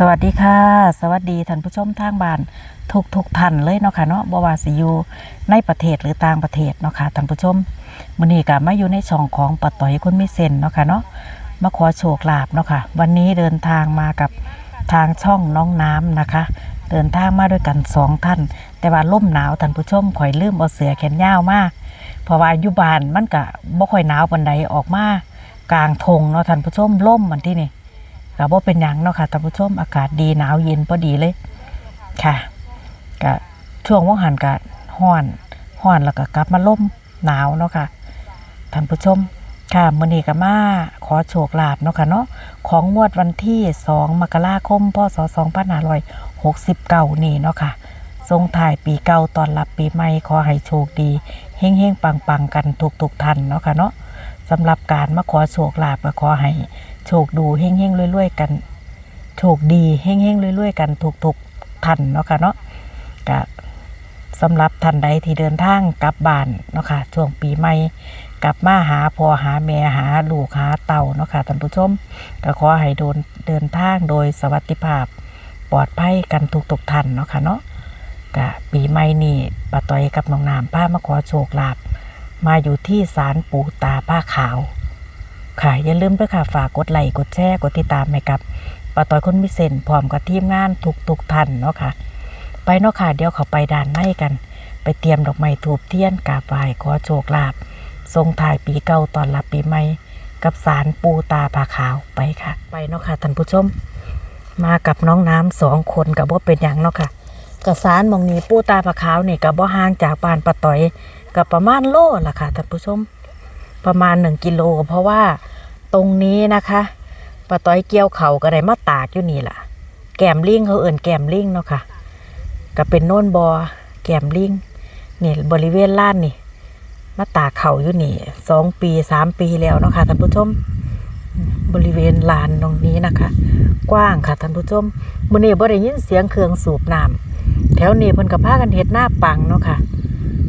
สวัสดีค่ะ สวัสดีท่านผู้ชมทางบ้านทุกทุกท่านเลยเนาะค่ะเนาะบ่ว่าสิยูในประเทศหรือต่างประเทศเนาะค่ะท่านผู้ชมมื้อนี้ก็มาอยู่ในช่องของปะต่อยคนมีเซนเนาะค่ะเนาะมาขอโชคลาภเนาะค่ะ วันนี้เดินทางมากับทางช่องน้องน้ำนะคะ เดินทางมาด้วยกันสองท่าน แต่ว่าล่มหนาวท่านผู้ชมข่อยลืมเอาเสือแขนยาวมาเพราะว่าอยู่บ้านมันก็บ่ค่อยหนาวปานใดออกมากลางทงเนาะท่านผู้ชมล่มมันที่นี่ ก็บ่เป็นหยังเนาะค่ะท่านผู้ชมอากาศดีหนาวเย็นพอดีเลยค่ะก็ช่วงว่างหันก็ห้อนห้อนแล้วก็กลับมาล่มหนาวเนาะค่ะท่านผู้ชมค่ะมื้อนี้ก็มาขอโชคลาภเนาะค่ะเนาะของงวดวันที่ 2 มกราคม พศ 2569 นี่เนาะค่ะส่งถ่ายปีเก่าตอนรับปีใหม่ขอให้โชคดีเฮงๆปังๆกันทุกๆท่านเนาะค่ะเนาะสำหรับการมาขอโชคลาภก็ขอให้ โชคดูเฮงเฮงๆรวยๆกัน โชคดีเฮงเฮงๆรวยๆกันทุกๆท่านเนาะค่ะเนาะก็สำหรับท่านใดที่เดินทางกลับบ้านเนาะค่ะช่วงปีใหม่กลับมาหาพ่อหาแม่หาลูกหาเต่าเนาะค่ะท่านผู้ชมก็ขอให้โดนเดินทางโดยสวัสดิภาพปลอดภัยกันทุกๆท่านเนาะค่ะเนาะก็ปีใหม่นี่ป้าต้อยกับน้องน้ำป้ามาขอโชคลาภมาอยู่ที่ศาลปู่ตาผ้าขาว ค่ะ อย่าลืมด้วยค่ะฝากกดไลค์กดแชร์กดติดตามให้กับป้าต้อยคนมิเซนพร้อมกับทีมงานทุกทุกๆท่านเนาะค่ะ ไปเนาะค่ะเดี๋ยวเขาไปด่านในกัน ไปเตรียมดอกไม้ถูบเทียนกราบไหว้ขอโชคลาภทรงถ่ายปีเก่าตอนรับปีใหม่กับสารปูตาผาขาวไปค่ะ ไปเนาะค่ะท่านผู้ชม มากับน้องน้ำสองคนกับว่าเป็นอย่างเนาะค่ะกับสารมองนี้ปูตาผาขาวนี่กับว่าห่างจากบ้านป้าต้อยกับประมาณโลละค่ะท่านผู้ชม ประมาณหนึ่งกิโล เพราะว่าตรงนี้นะคะป้าต้อยเกี่ยวเขาก็ได้มาตากอยู่นี่ล่ะ แกมลิงเขาเอิ่นแกมลิงเนาะค่ะก็เป็นโน่นบอแกมลิงนี่บริเวณล้านนี่ มาตากเขาอยู่นี่สองปีสามปีแล้วเนาะค่ะท่านผู้ชมบริเวณลานตรงนี้นะคะ กว้างค่ะท่านผู้ชมมื้อนี้บ่ได้ยินเสียงเครื่องสูบน้ำแถวนี้เพิ่นก็พากันเฮ็ดหน้าปังเนาะค่ะ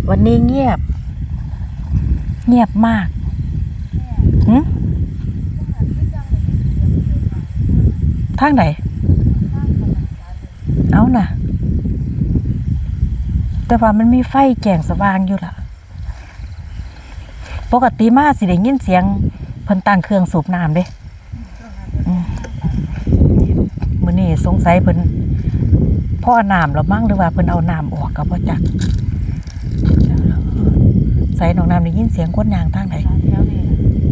วันนี้เงียบ เงียบมาก ทางไหน เอาน่ะ แต่ว่ามันมีไฟแจ่งสว่างอยู่ล่ะ ปกติมาสิได้ยินเสียงเพิ่นตั้งเครื่องสูบน้ำเด้มื้อนี้สงสัยเพิ่นพ่อน้ำแล้วมั้งหรือว่าเพิ่นเอาน้ำออกก็บ่จักใส่หนองน้ำได้ยินเสียงคนยางทางไหน แถวนี้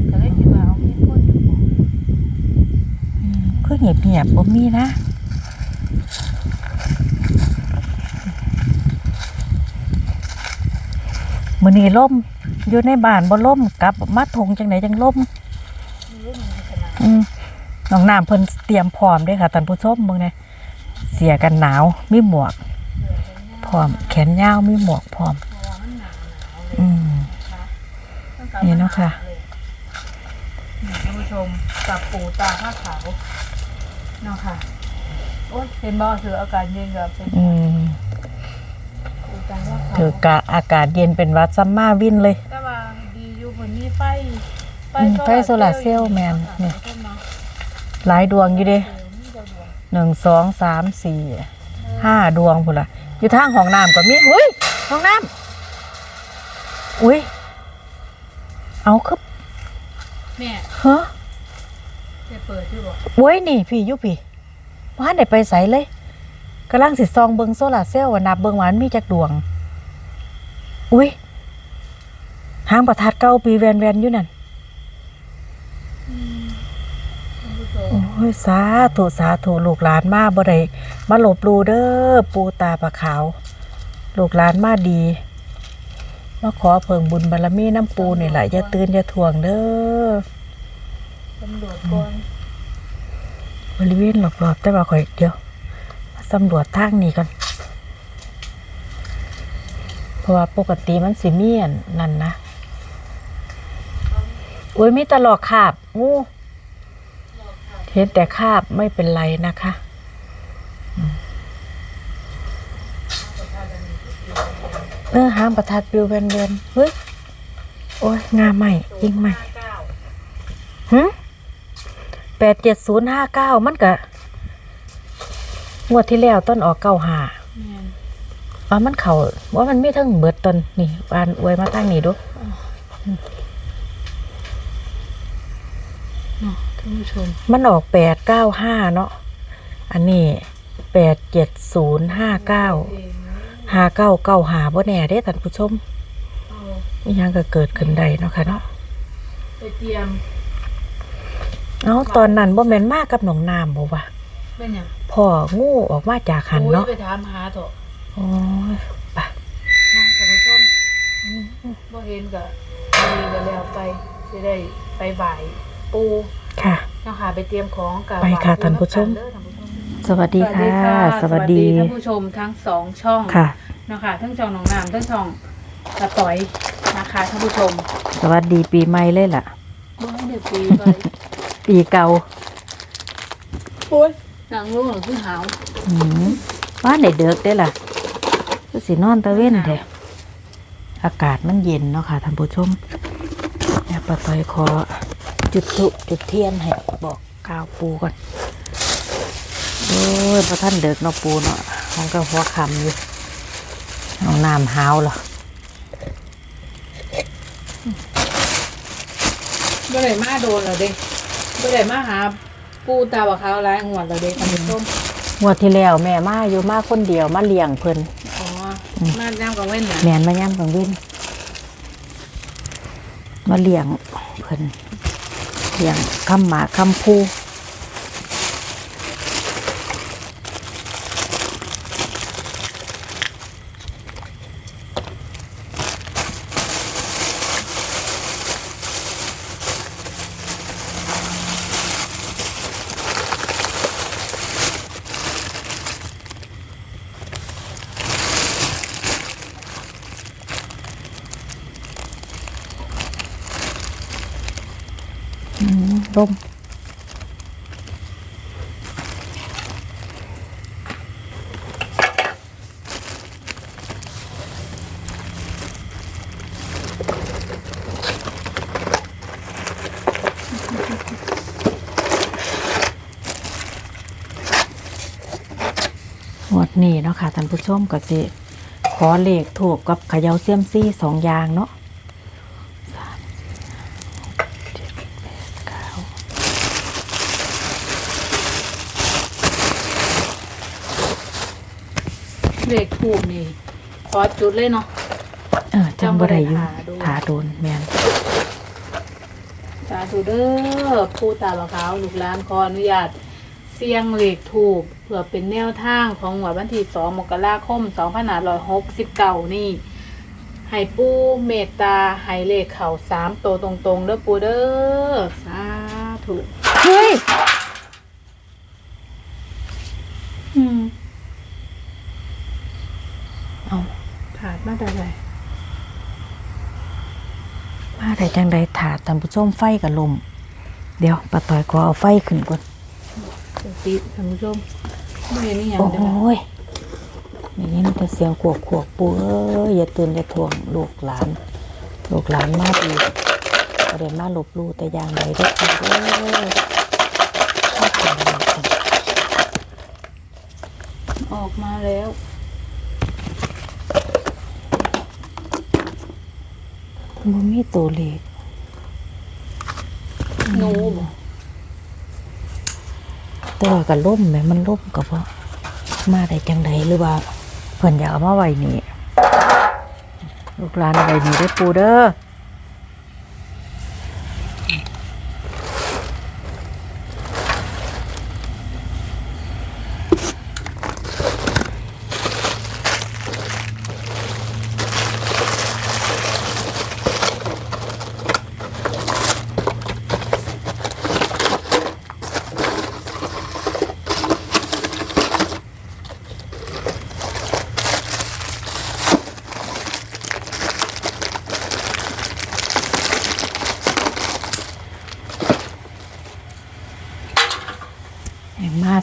ก็เลยคิดว่าเอามีคนอยู่บ่ อืมคือ เงียบเงียบบ่มีนะมือนีล่มอยู่ในบ้านบ่ล่มกลับมาทงจังไหนจังล่มน้องน้ำเพิ่นเตรียมพร้อมด้วยค่ะท่านผู้ชมเบิ่งเนี่ยเสียกันหนาวมีหมวก พร้อม แขนยาวมีหมวกพร้อม อืมนี่เนาะค่ะท่านผู้ชมกับปูตาผ้าขาว เนาะค่ะโอ้ยเห็นบ่ถืออากาศเย็นกับเป็นอืมปูตาผ้าขาวถือกะอากาศเย็นเป็นหวัดซัมมาวินเลย แต่ว่าดีอยู่บนนี้ไฟอืมไฟโซลาร์เซลล์แม่นนี่ค่ะหลายดวงอยู่เด้เออมีแต่ดวงหนึ่งสองสามสี่ห้าดวงพุ่นละอยู่ทางห้องน้ำก็มีอุ้ยห้องน้ำอุ้ยเอาคือแม่เฮ้อจะ เปิดที่บ่โว้ยนี่พี่อยุพี่ว่าได้ไปใสเลยกำลังสิซองเบิงโซลาร์เซลล์ว่านับเบิงหวามันมีจักดวง อุ้ยหางประทัดเก้าปีแวนแวนๆอยู่นั่นท่านผู้ชมโอ้ยสาธุสาธุลูกหลานมาบ่ได้มาหลบหลูเด้อปูตาปะขาว ลูกหลานมาดีมาขอเพิ่งบุญบารมีน้ำปูนี่แหละอย่าตื่นอย่าถ่วงเด้อตำรวจก่อน บริเวณรอบๆแต่ว่าข่อยเดียวมาสำรวจทางนี้ก่อนเพราะว่าปกติมันสิมีอันนั่นนะโอ้ยมีตลอกคาบงูเห็นแต่คาบไม่เป็นไรนะคะอืมเออหางประทัดปิวเวนเวนเฮ้ย โอ้ยงาใหม่ยิงใหม่เก้าหึ แปดเจ็ดศูนย์ห้าเก้ามันกะงวดที่แล้วต้นออกเก้าหาแม่นว่ามันเขาว่ามันมีทั้งเบิดต้นนี่วานอวยมาทางนี้ดูเนาะท่านผู้ชม มันออกแปดเก้าห้าเนาะอันนี้แปดเจ็ดศูนย์ห้าเก้าเองนะห้าเก้าเก้าหาบ่แน่เด้ท่านผู้ชมเอานี่ยังก็เกิดขึ้นได้เนาะค่ะเนาะไปเตรียม เอาตอนนั้นบ่แม่นมากับหนองน้ำบ่วะเป็นหยังพ่องูออกมาจากหันโอ้ยเนาะไปถามหาเถอะโอ้ยไปน้องท่านผู้ชมบ่เห็นก็ดีก็แล้วไปจะได้ไปบ่ายปูค่ะ เนาะค่ะไปเตรียมของกับไปค่ะบ่ยปูท่านผู้ชม เด้อท่านผู้ชม สวัสดีค่ะ สวัสดี ท่านผู้ชมทั้งสองช่องค่ะนะคะทั้งช่องหนองน้ำทั้งช่องกระต่อยนะคะท่านผู้ชมสวัสดีปีใหม่เลยล่ะบ่ให้เด็กปีไป ปีเก่าโอ้ยนางลูกหรือพี่หาวอืมว่าได้เด็กได้ล่ะก็สินอนตะเว้นแท้อากาศมันเย็นเนาะค่ะท่านผู้ชมแม่ปะต้อยขอจุดถุจุดเทียนให้บอกกล่าวปูก่อนโอ้ยพระท่านเด็กเนาะปูเนาะมันก็หัวคำอยู่เอาน้ำหาวเหรอบ่ได้มาโดนเหรอเด็ก บ่ได้มาหาปูตาบะขาวหลายงวดเหรอเด็กท่านผู้ชมงวดที่แล้วแม่มาอยู่มาคนเดียวมาเลี้ยงเพิ่นอ๋อมาแนวกังเว้นน่ะแมนมาย่ำกังเว้นมาเลี้ยงเพิ่นเลี้ยงคำหมาคำพู หมดนี่เนาะค่ะท่านผู้ชมก็สิขอเลขถูกกับเขยาเซียมซี่สองอย่างเนาะเด็กถูกนี่ขอจุดเลยเนาะเออจำบ่ได้อยู่จำบ่ได้ถาโดนแมนสาธุเด้อปูตาบะขาวลูกหลานขออนุญาต เสียงเหล็กถูกเพื่อเป็นแนวทางของหวดวันที่2มกราคม2569นี่ให้ปูเมตตาให้เลขเข่าสามตัวตรงๆเด้อปูเด้อสาธุเฮ้ย อืม เอาขาดมาแต่ไหนมาได้จังใดถาดท่านผู้ชมไฟกับลม เดี๋ยวปะต่อยขอเอาไฟขึ้นก่อน ติดท่านผู้ชมไม่เห็นนี่ยังโอ้เด้อยนี่ยินแต่เสียงขวบขวบปูเอ้ยอย่าตื่นอย่าถ่วงลูกหลานลูกหลานมาดีประเด็นมาหลบลู่แต่อย่างไรเด้อค่ะเด้อชอบกินอะไรกันออกมาแล้วบ่มีตัวเลขหนูบ่ แต่ว่ากับล่มแหมมันล่มกับว่ามาได้จังไดหรือว่าเพิ่นอยากเอามาไว้นี่ลูกหลานเอาไว้นี่ได้ปูเด้อ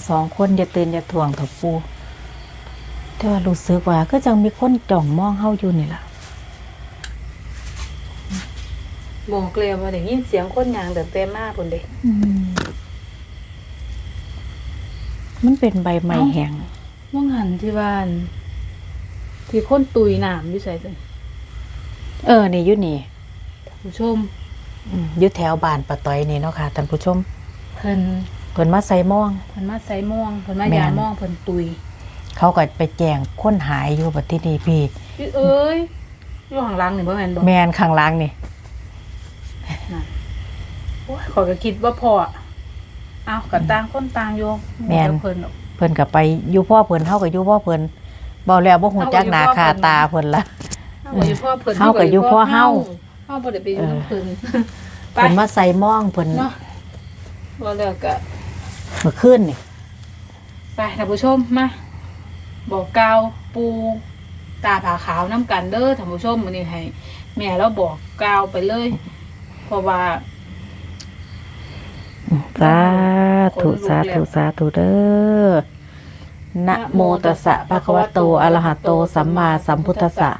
สองคนอย่าตื่นอย่าถ่วงกับปูแต่ว่ารู้สึกว่าก็จังมีคนจ้องมองเฮาอยู่นี่ล่ะบอกเลยว่าได้ยินเสียงคนยางแต่เต็มมากพุ่นเด้มันเป็นใบไม้แห้งว่างหันที่บ้าน ที่คนตุยหนามอยู่ใส่เลยเออนี่อยู่นี่ผู้ชม อืมอยู่แถวบ้านปะต้อยนี่เนาะค่ะท่านผู้ชม เพิ่น เพิ่นมาใส่ม่วง เพิ่นมาใส่ม่วงเพิ่นมาแม่น ยาม่วงเพิ่นตุยเขาก็ไปแจ้งคนหายอยู่บัดที่นี่พี่ พี่เอ้ยอยู่ข้างหลังนี่บ่แม่นบ่แมนข้างหล่างนี่ โอ้ยขอยก็คิดว่าพ่อเอาก็ต่างคนต่างอยู่แม่น เพิ่นหรอกเพิ่นก็ไปอยู่พ่อเพิ่นเฮาก็อยู่พ่อเพิ่นบ่แล้วบ่ฮู้จักหน้าค่าตาเพิ่นละ เฮาก็อยู่พ่อเพิ่นเฮาก็อยู่พ่อเฮา เฮาบ่ได้ไปอยู่นำเพิ่นไปเพิ่นมาใส่ม่วงเพิ่น เนาะบ่แล้วก็ เมื่อคืนนี่ไปท่านผู้ชมมาบอกกล่าวปูตาผาขาวน้ำกันเด้อท่านผู้ชมมื้อนี้ให้ แม่เราบอกกล่าวไปเลย เพราะว่าสาธุสาธุสาธุเด้อนะโมตัสสะภะคะวะโตอะระหะโตสัมมาสัมพุทธัสสะ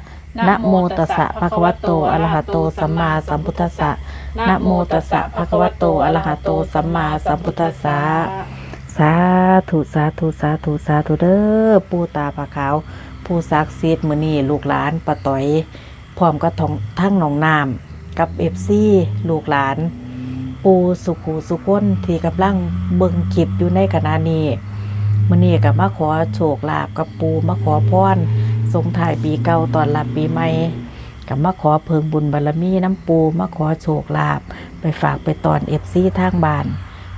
นะโมตัสสะภะคะวะโตอะระหะโตสัมมาสัมพุทธัสสะ นะโมตัสสะภะคะวะโตอะระหะโตสัมมาสัมพุทธัสสะสาธุสาธุสาธุสาธุเด้อปู่ตาผาขาว ผู้ศักดิ์สิทธิ์มื้อนี้ลูกหลานป้าต้อยพร้อมกับทงทั้งหนองน้ำกับเอฟซีลูกหลาน ปูสุขูสุคนที่กำลังเบิ่งคลิปอยู่ในขณะนี้มื้อนี้ก็มาขอโชคลาภกับปูมาขอพรส่งท้ายปีเก่าตอนรับปีใหม่ ก็มาขอเพิงบุญบารมีน้ำปูมาขอโชคลาภไปฝากไปตอนเอฟซีทางบ้าน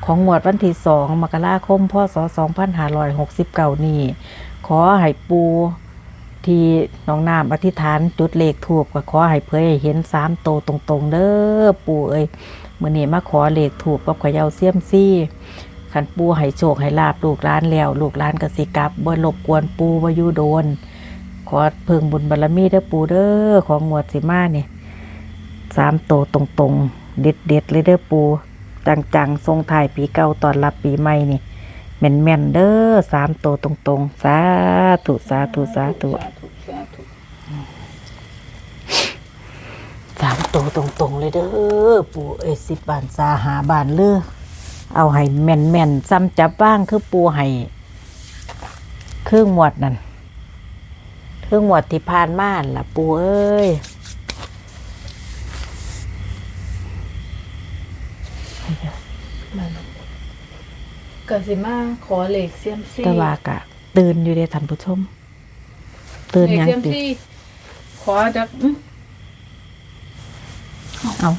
ของงวดวันที่สองมกราคมพศ2569 นี้ ขอให้ปูที่น้องน้ำอธิษฐานจุดเลขถูกก็ขอให้เพื่อให้เห็นสามโตตรงๆ เด้อปูเอ้ยมื่อนี้มาขอเลขถูกกับขอยาวเสียมซี่ขันปูให้โชคให้ลาบลูกร้านแล้ว ลูกร้านกสิกับบ่รบกวนปูบ่ยู่โดน ขอเพิ่งบุญบารมีเด้อปูเด้อของงวดสิมาเนี่ยสามโตวตรงๆเด็ดเลยเด้อปู จังๆทรงถ่ายปีเก่าตอนรับปีใหม่นี่แม่นๆเด้อสามโตตรงๆ สาธุสาธุสาธุสาธุสาธุสามตัวตรงๆเลยเด้อปูเอสิบบานสาหาบานเลือเอาให้แม่นๆซ้ำจับบ้างคือปูให้เครื่องหมวดนั่น เครื่องหมวดที่ผ่านมาหั่นล่ะปูเอ้ยก็สิมาขอเหล็กเซียมซี่แต่ว่ากะ ตื่นอยู่เด้ท่านผู้ชม ตื่นเหล็กยังเซียมติซี่ขอจากอื้อเอา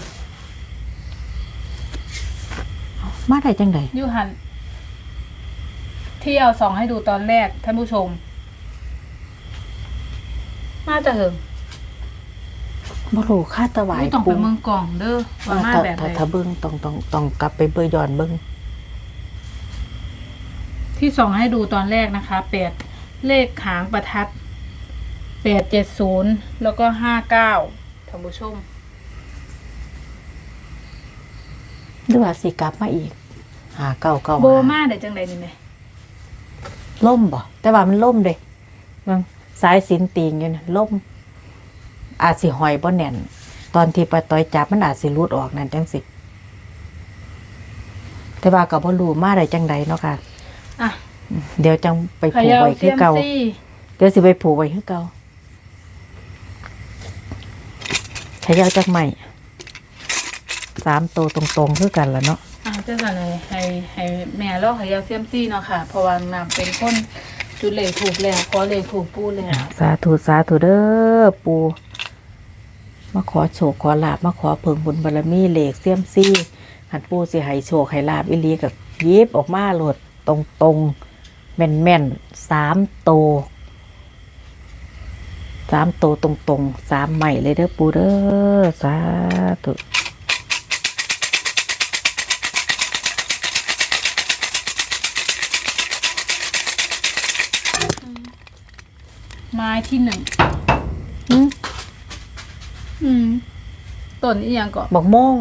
เอามาได้จังได อยูหันที่เอาสองให้ดูตอนแรกท่านผู้ชม มาจะเหิงบ่รู้ค่าตะไหวายไม่ต้องไปเมืองกล่องเด้อว่ามาถ้าแบบไหถ้านถ้าเบิ่งต้องต้องต้องกลับไปเบิ่งย้อนเบิ่งที่ส่องให้ดูตอนแรกนะคะแปดเลขหางประทัดแปดเจ็ดศูนย์แล้วก็ห้าเก้าท่านผู้ชมหรือว่าสิกลับมาอีกหาเก่าเก่าโบหามาได้จังใดนี่ไหมล่มบ่แต่ว่ามันล่มเด้เบิ่ง สายสินตีงอยู่น่ะล่มอาจสิหอยบ่แน่น ตอนที่ปะต้อยจับมันอาจสิหลุดออกนั่นจังสิ แต่ว่าก็บ่รู้มาได้จังใดเนาะค่ะ อะเดี๋ยวจังไปเขผูกย่าไว้เซีคือยมเก่า ซี่เดี๋ยวสิไปผูกไว้คือเก่าเขย่าจักใหม่สามตัวตรงๆคือกันล่ะเนาะอะเจ้าสันเลยให้ให้แม่ลอกเขย่าเซียมซี่เนาะค่ะเพราะว่านำเป็นคน จุดเหล็กถูกแล้วขอเหล็กถูกปูแล้วสาธุสาธุเด้อปูมาขอโชคขอลาบมาขอเพิ่งบุญบารมีเหล็กเสียมซี่หันปูสิให้โชคให้ลาบอีหลีกับยิบออกมาโหลดตรงตรงแม่นแม่นสามโตสามโตตรงตรงๆสามใหม่เลยเด้อปูเด้อสาธุ ไม้ที่หนึ่งอืมอืมต้นอีหยังก็บักโม่ง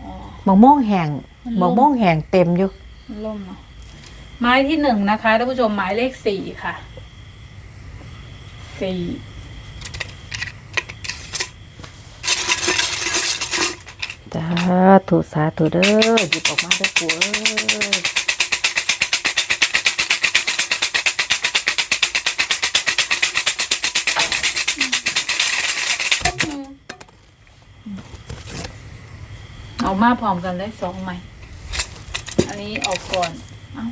อ๋อ บักโม่งแห้งมันล่มบักโม่งแห้งเต็มอยู่ มันล่มเนาะไม้ที่หนึ่งนะคะท่านผู้ชมหมายเลขสี่ค่ะสี่สาธุสาธุเด้อหยิบออกมาเด้อปูเอ้ย เอามาพร้อมกันเลยสองใหม่ อันนี้ออกก่อนเอา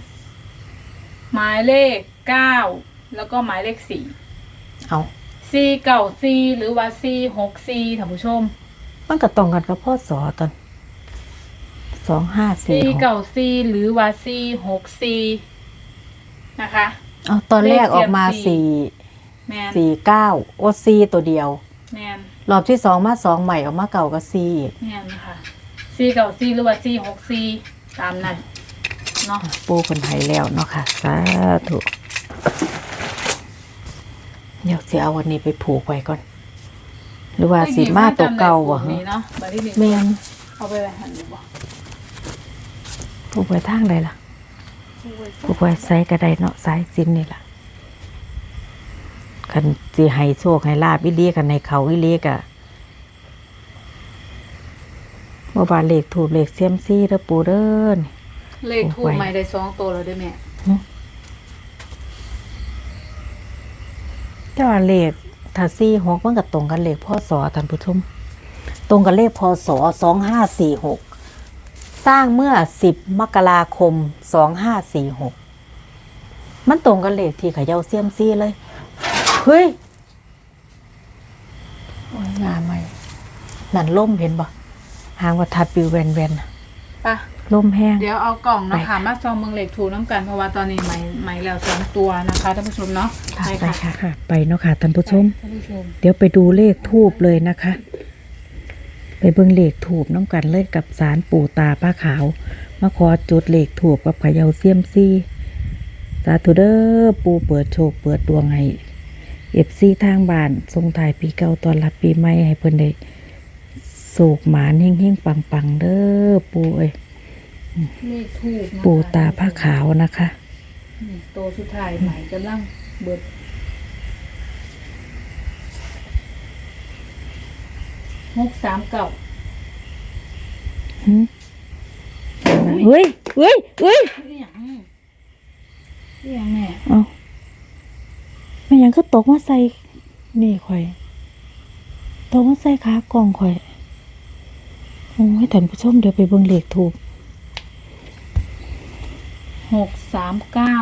หมายเลขเก้าแล้วก็หมายเลขสี่เอาสี่เก่าสี่หรือว่าสี่หกสี่ท่านผู้ชมมันก็ตรงกันกับพ่อสอตอนสองห้าสี่สี่หกเก่าสี่หรือว่าสี่หกสี่นะคะ เอาตอนแรกออกมาเลขเสียสี่บแมนสี่เก้าโอซีตัวเดียว แมนรอบที่สองมาสองใหม่ออกมาเก่ากับซีอีกแมนค่ะ สี่เก่าสี่หรือว่าสี่หกสี่ตามนั้นเนาะปูคนไทยแล้วเนาะค่ะ สาธุเดี๋ยวจะเอาวันนี้ไปผูกไว้ก่อน หรือว่าสีมาตัวเก่าบ่วะนี้เนาะบัดนี้แมนเอาไปไว้หันดูบ่ผูกไว้ทางใดล่ะผูกไว้ใส่กระไดเนาะสายสินนี่ล่ะคันสิให้โชคให้ลาบวิเลียกันในเขาวิเลียกะ ว่าบานเลขถูกเลขเซียมซี่เด้อปูเด้อนี่ เลขถูกใหม่ได้สองตัวแล้วเด้วยแม่ แต่ว่าเลขถ้าซี่หกมันก็ตรงกันเลขพ่อสอท่านผู้ชม ตรงกับเลขพศสองห้าสี่หกสร้างเมื่อสิบมกราคมสองห้าสี่หกมันตรงกับเลขที่เขย่าเซียมซี่เลย เฮ้ยโอ้ยงามไหมนั่นล่มเห็นบ่ หางวัทัดปิวแวนแวนน่ะปะล่มแห้ง เดี๋ยวเอากล่องไปเนาะค่ะมาซองเมืองเหล็กถูกน้ำกันเพราะว่าตอนนี้ใหม่ใหม่แล้วสองตัวนะคะท่านผู้ชมเนาะค่ะไปค่ะค่ะ ไปเนาะค่ะท่านผู้ชมท่านผู้ชม เดี๋ยวไปดูเลขทูบเลยนะคะ ไปเบิ่งเลขถูบน้ำกันเลยกับสารปู่ตาป้าขาว มาขอจุดเลขถูบกับเขยาเซียมซี่สาธุเด้อปูเปิดโชคเปิดดวงให้เอฟซีทางบ้านทรงถ่ายปีเก่าตอนรับปีใหม่ให้เพิ่นได้ โศกหมานเฮงๆปังๆเด้อปูเอ้ยเลขถูกนะคะปู่ตาผ้าขาวนะคะ นี่ตัวสุดท้ายใหม่กำลังเบิดหกสามเก่าหืมเฮ้ยเฮ้ยเฮ้ยเรียงเรียงแม่เอาไม่ยังก็ตกมาใส่นี่ข่อยตกมาใส่ขากล่องข่อย โอ้ยท่านผู้ชมเดี๋ยวไปเบิ่งเลขถูกหกสามเก้า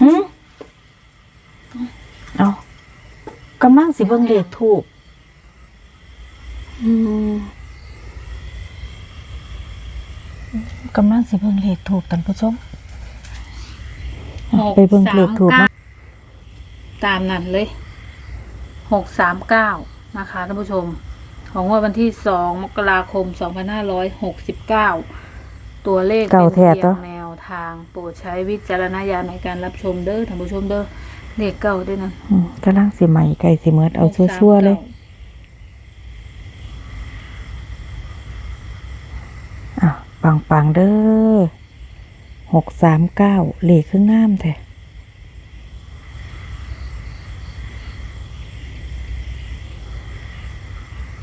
หืมเอากำลังสิเบิ่งเลขถูกอืมกำลังสิเบิ่งเลขถูกท่านผู้ชมเอา ไปเบิ่งเลขถูกหมาสามเก้าตามนั้นเลยหกสามเก้านะคะท่านผู้ชม ของงวดวันที่สองมกราคมสองพันห้าร้อยหกสิบเก้าตัวเลขเก่าเป็นแท้เพียตัวงแนวทางโปรดใช้วิจารณญาณในการรับชมเด้อท่านผู้ชมเด้อเลขเก่าด้วยนะอืมกำลังสิใหม่ไก่สิเมิดเอาชั่วๆเลยอะปังปังๆเด้อ หกสามเก้าเลขคืองามแท้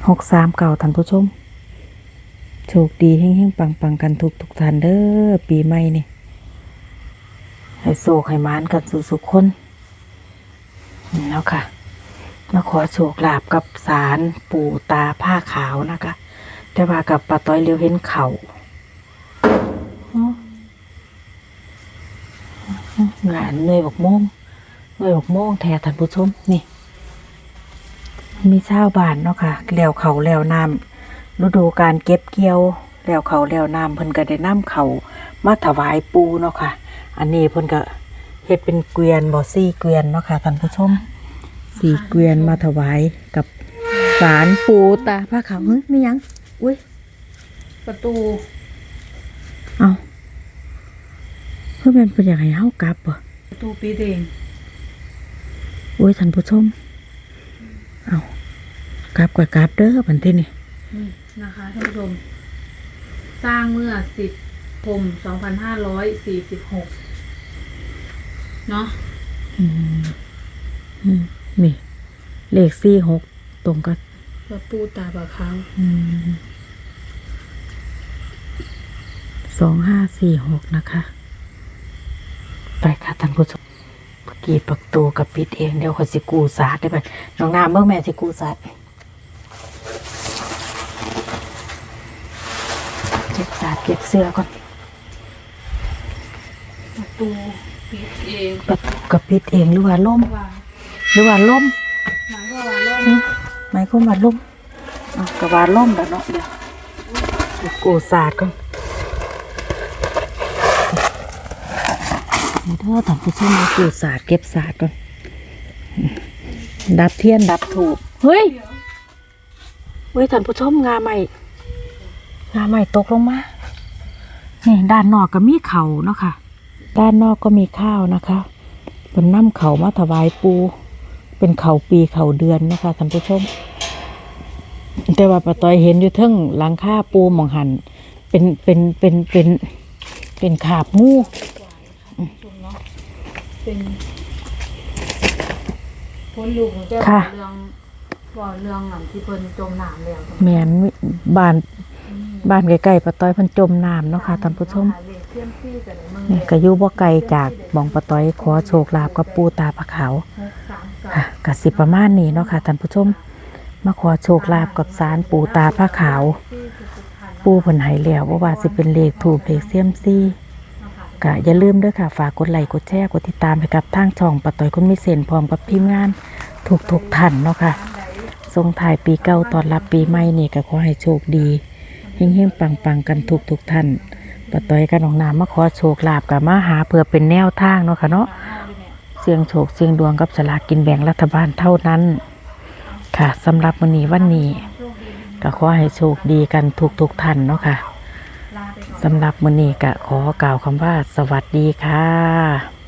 หกสามเก่าท่านผู้ชม โชคดีเฮงๆปังๆ กันทุกทุกท่านเด้อปีใหม่นี่ให้โศกให้มานกันสู่สุขคนนี่แล้วค่ะ มาขอโชคลาภกับสารปู่ตาผ้าขาวนะคะ แต่ว่ากับปลาต้อยเลี้ยวเห็นเข่า งานเหนื่อยบกโมงเหนื่อยบกโมงแท้ท่านผู้ชมนี่ มีชาวบ้านเนาะค่ะแล้วเขาแล้วน้ำฤดูการเก็บเกี่ยวแล้วเขาแล้วน้ำเพิ่นก็ได้น้ำเขามาถวายปูเนาะค่ะ อันนี้เพิ่นก็เฮ็ดเป็นเกวียนบ่ซี่เกวียนเนาะค่ะท่านผู้ชมสี่เกวียนมาถวายกับสารปูตาผ้าขาวเฮ้ยไม่ยังอุ้ยประตู เอา เพื่อเป็นเป็นอย่างไรเฮากลับบ่ประตูปีเองอุ้ยท่านผู้ชม เอากลับกับกลับเด้อบันที่นี่นี่นะคะท่านผู้ชม สร้างเมื่อสิบคมสองพันห้าร้อยสี่สิบหกเนาะอืมอืมนี่ เลขสี่หกตรงกับประตูตาบะขาวสองห้าสี่หกนะคะ ไปค่ะท่านผู้ชมเมื่อกี้ประตูกับปิดเองเดี๋ยวเขาสิกูสาดได้ไหมน้องน้ำเบิ่งแม่สิกูสาดเก็บสาดเก็บเสื้อก่อนประตูปิดเองประตูกับปิดเองหรือว่าล่มว่าหรือว่าล่มหมายความว่าล่มหมายความว่าล่มอะกว่าล่มแล้วเนาะเดี๋ยวเดี๋ยวกูสาดก่อน เดี๋ยวเด้อท่านผู้ชมเอากูสาดเก็บสาดก่อนดับเทียนดับถูกเฮ้ยเฮ้ยท่านผู้ชมงาใหม่งาใหม่ตกลงมานี่ด้านนอกก็มีเขาเนาะค่ะ ด้านนอกก็มีข้าวนะคะเป็นน้ำเขามาถวายปู เป็นเขาปีเขาเดือนนะคะท่านผู้ชม แต่ว่าปะตอยเห็นอยู่เทั้งหลังคาปูหมองหันเป็นเป็นเป็นเป็นเป็นขาบงู เป็นพ้นลูกของเจ้าค่ะ เรื่องว่าเรื่องอันที่เพิ่นจมน้ำแล้วแมนบ้านบ้านใกล้ๆปะตอยเพันจมน้ำเนาะค่ะท่านผู้ชมหาเลขเทียมที่กันเลยมึงนี่ก็อยู่บ่ไกลจากหมองปะตอยขอโชคลาภกับปูตาพระขาวหกสามเก้าค่ะกสิประมาณนี้เนาะค่ะท่านผู้ชม มาขอโชคลาภกับสารปูตาพระขาวที่สุสุพรรณปูเพิ่นให้แล้วว่าว่าสิเป็นเลขถูกเลขเซียมซี่ ก็อย่าลืมด้วยค่ะ ฝากกดไลค์กดแชร์กดติดตามให้กับทางช่องปะต่อยคนมีเซนพร้อมกับทีมงานทุกทุกท่านเนาะค่ะส่งถ่ายปีเก่าตอนรับปีใหม่นี่ก็ขอให้โชคดีเฮงๆปังๆกันทุกทุกท่านปะต่อยกัน้องน้ำมาขอโชคลาภกับมาหาเพื่อเป็นแนวทางเนาะค่ะเนาะเสี่ยงโชคเสี่ยงดวงกับสลากกินแบ่งรัฐบาลเท่านั้น ค่ะสำหรับวันนี้วันนี้ก็ขอให้โชคดีกันทุกทุกท่านเนาะค่ะ สำหรับวันนี้ก็ขอกล่าวคำว่าสวัสดีค่ะ